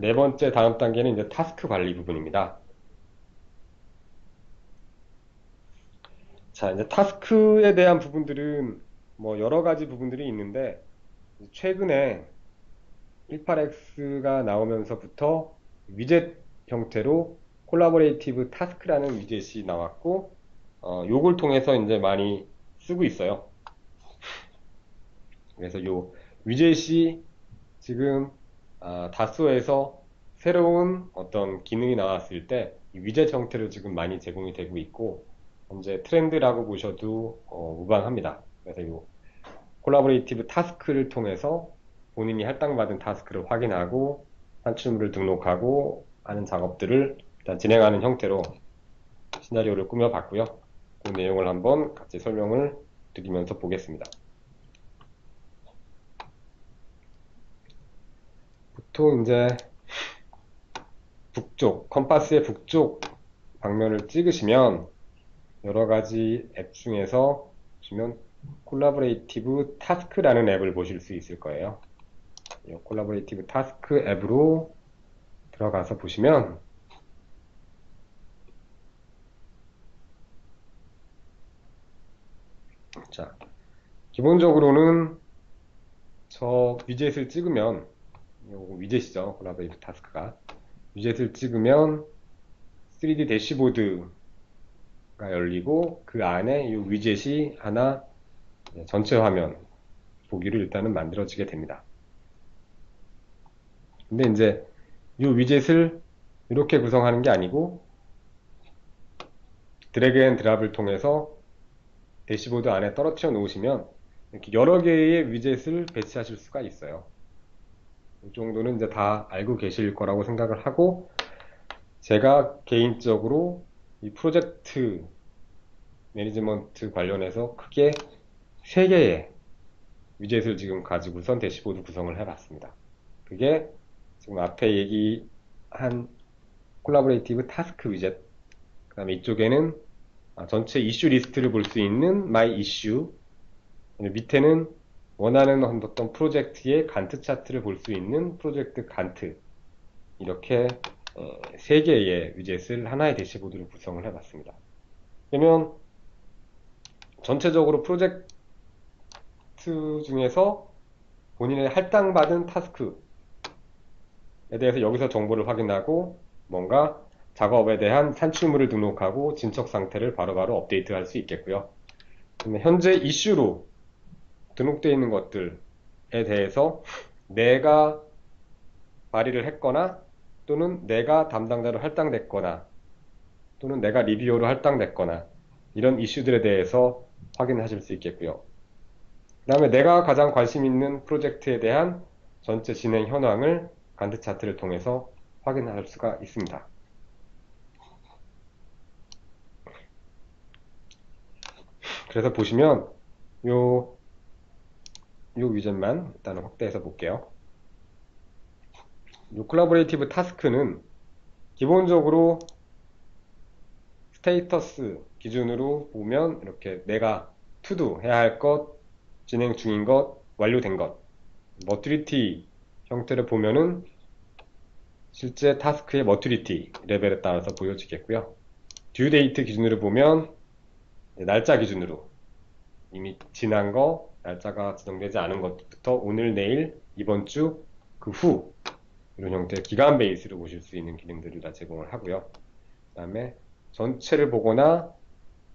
네 번째 다음 단계는 이제 타스크 관리 부분입니다. 자, 이제 타스크에 대한 부분들은 뭐 여러 가지 부분들이 있는데 최근에 18X가 나오면서부터 위젯 형태로 콜라보레이티브 타스크라는 위젯이 나왔고 어, 요걸 통해서 이제 많이 쓰고 있어요. 그래서 요 위젯이 지금 아, 다소에서 새로운 어떤 기능이 나왔을 때 위젯 형태로 지금 많이 제공이 되고 있고 현재 트렌드라고 보셔도 어, 무방합니다. 그래서 요 콜라보레이티브 타스크를 통해서 본인이 할당받은 타스크를 확인하고 산출물을 등록하고 하는 작업들을 일단 진행하는 형태로 시나리오를 꾸며봤고요. 그 내용을 한번 같이 설명을 드리면서 보겠습니다. 보통 이제 북쪽, 컴파스의 북쪽 방면을 찍으시면 여러 가지 앱 중에서 보시면 콜라보레이티브 타스크라는 앱을 보실 수 있을 거예요. 이 콜라보레이티브 타스크 앱으로 들어가서 보시면 자, 기본적으로는 저 위젯을 찍으면 요거 위젯이죠. 콜라보레이티브 타스크가 위젯을 찍으면 3D 대시보드가 열리고 그 안에 이 위젯이 하나 전체 화면 보기를 일단은 만들어지게 됩니다. 근데 이제 이 위젯을 이렇게 구성하는 게 아니고 드래그 앤 드랍을 통해서 대시보드 안에 떨어뜨려 놓으시면 이렇게 여러 개의 위젯을 배치하실 수가 있어요. 이 정도는 이제 다 알고 계실 거라고 생각을 하고 제가 개인적으로 이 프로젝트 매니지먼트 관련해서 크게 3개의 위젯을 지금 가지고선 대시보드 구성을 해봤습니다. 그게 지금 앞에 얘기한 콜라보레이티브 타스크 위젯 그 다음에 이쪽에는 전체 이슈 리스트를 볼 수 있는 my issue 밑에는 원하는 어떤 프로젝트의 간트 차트를 볼 수 있는 프로젝트 간트 이렇게 세 개의 위젯을 하나의 대시보드로 구성을 해봤습니다. 그러면 전체적으로 프로젝트 중에서 본인의 할당받은 타스크에 대해서 여기서 정보를 확인하고 뭔가 작업에 대한 산출물을 등록하고 진척 상태를 바로바로 업데이트 할 수 있겠고요. 현재 이슈로 등록되어 있는 것들에 대해서 내가 발의를 했거나 또는 내가 담당자로 할당됐거나 또는 내가 리뷰어로 할당됐거나 이런 이슈들에 대해서 확인하실 수 있겠고요. 그 다음에 내가 가장 관심 있는 프로젝트에 대한 전체 진행 현황을 간트 차트를 통해서 확인할 수가 있습니다. 그래서 보시면 요, 요 위젯만 일단 확대해서 볼게요. 요 콜라보레이티브 타스크는 기본적으로 스테이터스 기준으로 보면 이렇게 내가 투두 해야 할 것, 진행 중인 것, 완료된 것, 머트리티 형태를 보면은 실제 타스크의 머트리티 레벨에 따라서 보여지겠고요. 듀 데이트 기준으로 보면 날짜 기준으로 이미 지난 거, 날짜가 지정되지 않은 것부터 오늘, 내일, 이번 주, 그 후 이런 형태의 기간 베이스로 보실 수 있는 기능들을 다 제공을 하고요. 그 다음에 전체를 보거나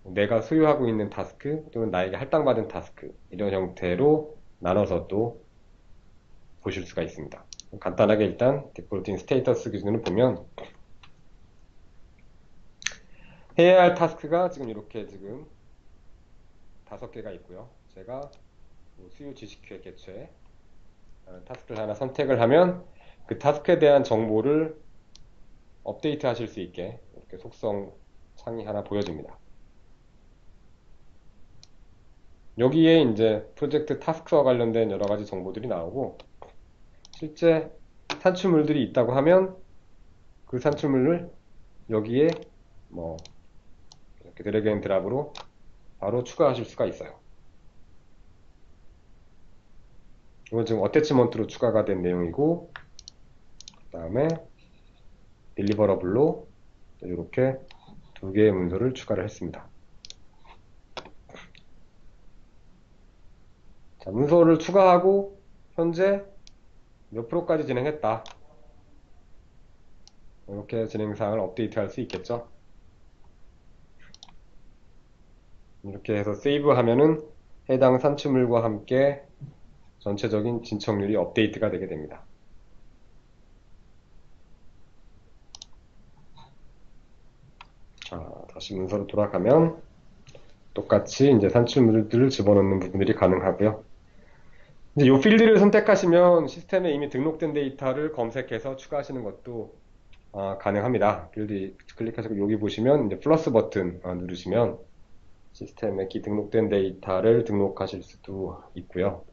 내가 소유하고 있는 타스크 또는 나에게 할당받은 타스크 이런 형태로 나눠서 또 보실 수가 있습니다. 간단하게 일단 디폴팅 스테이터스 기준으로 보면 해야 할 타스크가 지금 이렇게 지금 다섯 개가 있고요. 제가 뭐 수요 지식회 개최 타스크를 하나 선택을 하면 그 타스크에 대한 정보를 업데이트 하실 수 있게 이렇게 속성 창이 하나 보여집니다. 여기에 이제 프로젝트 타스크와 관련된 여러 가지 정보들이 나오고 실제 산출물들이 있다고 하면 그 산출물을 여기에 뭐 이렇게 드래그 앤 드랍으로 바로 추가하실 수가 있어요. 이건 지금 어태치먼트로 추가가 된 내용이고 다음에 딜리버러블로 이렇게 두 개의 문서를 추가를 했습니다. 자, 문서를 추가하고 현재 몇 프로까지 진행했다. 이렇게 진행사항을 업데이트할 수 있겠죠. 이렇게 해서 세이브하면은 해당 산출물과 함께 전체적인 진척률이 업데이트가 되게 됩니다. 자, 다시 문서로 돌아가면 똑같이 이제 산출물들을 집어넣는 부분들이 가능하고요. 이제 이 필드를 선택하시면 시스템에 이미 등록된 데이터를 검색해서 추가하시는 것도 아, 가능합니다. 필드 클릭하시고 여기 보시면 이제 플러스 버튼 아, 누르시면 시스템에 기 등록된 데이터를 등록하실 수도 있고요.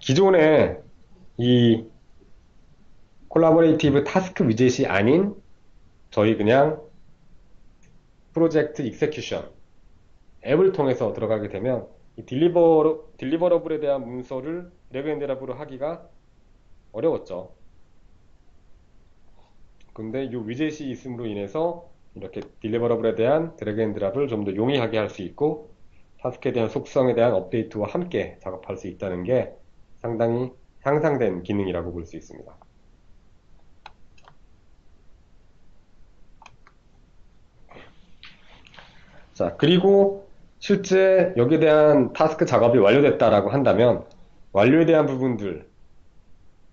기존에 이 콜라보레이티브 타스크 위젯이 아닌 저희 그냥 프로젝트 익세큐션 앱을 통해서 들어가게 되면 이 딜리버, 딜리버러블에 대한 문서를 드래그 앤 드랍으로 하기가 어려웠죠. 근데 이 위젯이 있음으로 인해서 이렇게 딜리버러블에 대한 드래그 앤 드랍을 좀 더 용이하게 할 수 있고 타스크에 대한 속성에 대한 업데이트와 함께 작업할 수 있다는 게 상당히 향상된 기능이라고 볼 수 있습니다. 자, 그리고 실제 여기에 대한 타스크 작업이 완료됐다라고 한다면 완료에 대한 부분들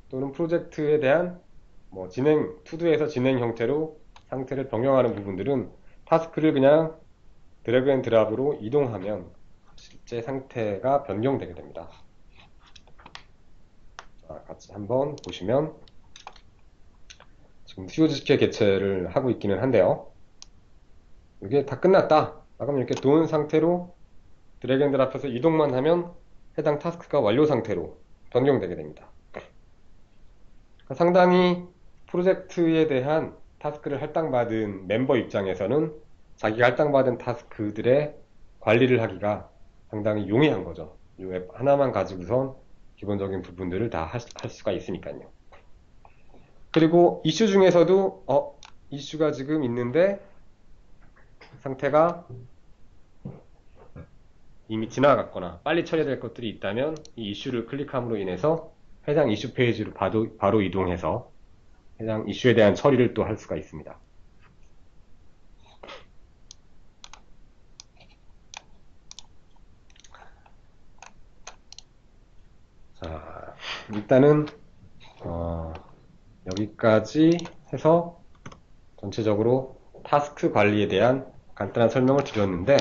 또는 프로젝트에 대한 뭐 진행, 투두에서 진행 형태로 상태를 변경하는 부분들은 타스크를 그냥 드래그 앤 드랍으로 이동하면 실제 상태가 변경되게 됩니다. 자, 같이 한번 보시면 지금 퓨즈키의 개체를 하고 있기는 한데요. 이게 다 끝났다. 그럼 이렇게 도는 상태로 드래그 앤 드랍해서 이동만 하면 해당 타스크가 완료 상태로 변경되게 됩니다. 상당히 프로젝트에 대한 타스크를 할당받은 멤버 입장에서는 자기가 할당받은 타스크들의 관리를 하기가 상당히 용이한 거죠. 이 앱 하나만 가지고선 기본적인 부분들을 다 할 수가 있으니까요. 그리고 이슈 중에서도 어 이슈가 지금 있는데 상태가 이미 지나갔거나 빨리 처리될 것들이 있다면 이 이슈를 클릭함으로 인해서 해당 이슈 페이지로 바로, 바로 이동해서 해당 이슈에 대한 처리를 또 할 수가 있습니다. 자, 일단은 어, 여기까지 해서 전체적으로 타스크 관리에 대한 간단한 설명을 드렸는데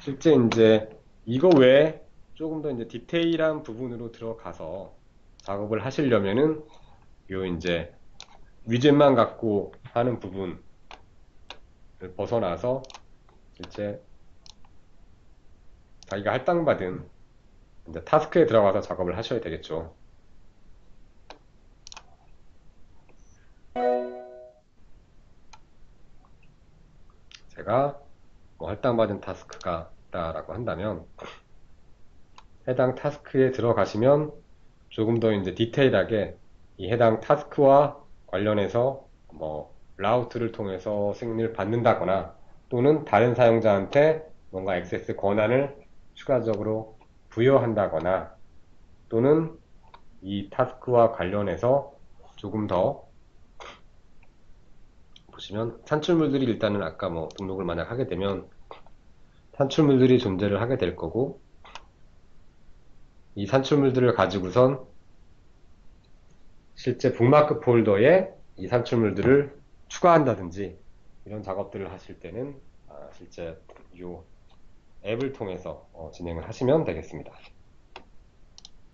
실제 이제 이거 외에 조금 더 이제 디테일한 부분으로 들어가서 작업을 하시려면은 요 이제 위젯만 갖고 하는 부분을 벗어나서 실제 자기가 할당받은 이제 타스크에 들어가서 작업을 하셔야 되겠죠. 제가 뭐 할당받은 타스크가 있다라고 한다면 해당 타스크에 들어가시면 조금 더 이제 디테일하게 이 해당 타스크와 관련해서 뭐 라우트를 통해서 승인을 받는다거나 또는 다른 사용자한테 뭔가 액세스 권한을 추가적으로 부여한다거나 또는 이 타스크와 관련해서 조금 더 보시면 산출물들이 일단은 아까 뭐 등록을 만약 하게 되면 산출물들이 존재를 하게 될 거고 이 산출물들을 가지고선 실제 북마크 폴더에 이 산출물들을 추가한다든지 이런 작업들을 하실 때는 아, 실제 이 앱을 통해서 어, 진행을 하시면 되겠습니다.